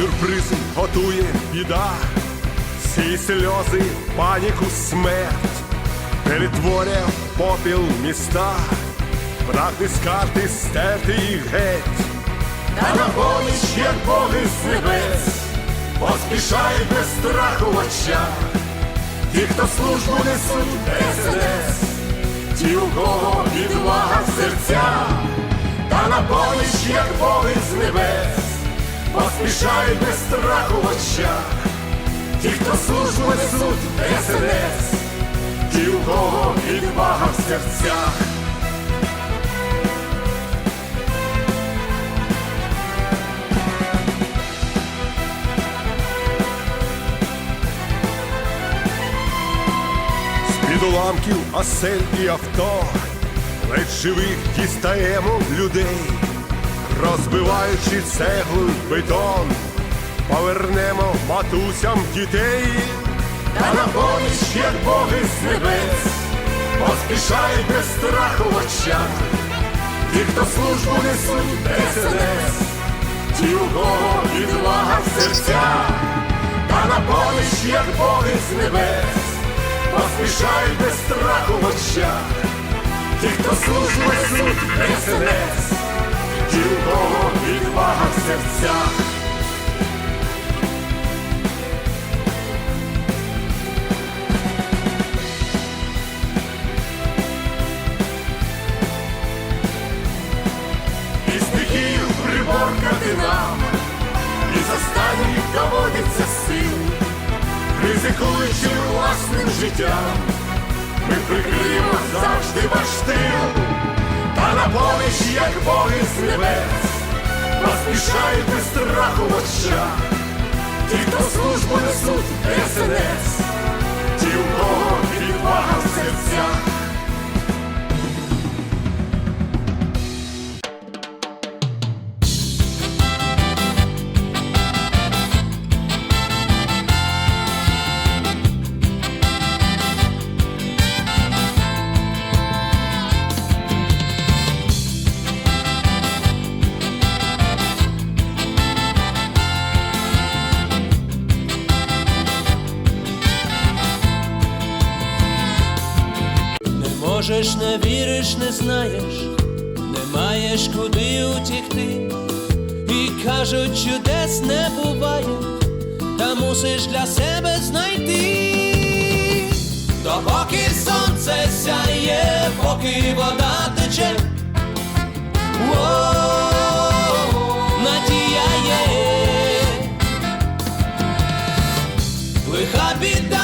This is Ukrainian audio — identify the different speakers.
Speaker 1: сюрпризи готує біда, всі сльози, паніку, смерть, перетворює попіл міста, прагне з карти стерти їх геть. Та на поміч, як боги з небес, поспішають без страху очах, ті, хто службу несуть СНС, ті, у кого відвага в серцях, та на поміч, як боги з небес, поспішають без страху в очах, ті, хто службу несуть СНС, ті, у кого відвага в серцях. З-під уламків осель і авто, ледь живих дістаємо людей, розбиваючи цеглу й бетон, повернемо матусям дітей, та на поміч, як боги з небес, поспішають без страху в очах, ті, хто службу несуть СНС, ті, у кого відвага в серцях, та на поміч, як боги з небес поспішають без страху в очах, ті, хто службу несуть СНС, кого відвага в серцях. І стихію приборкати нам, і з останніх доводиться сил ризикуючи власним життям, ми прикриємо завжди ваш тил, на поміч, як боги з небес, поспішають без страху в очах, ті, хто службу несуть СНС, ті, у кого відвага в серцях.
Speaker 2: Можеш, не віриш, не знаєш, не маєш куди утікти. І кажуть, чудес не буває, та мусиш для себе знайти. Допоки сонце сяє, поки вода тече. Воу, надія є. Лиха біда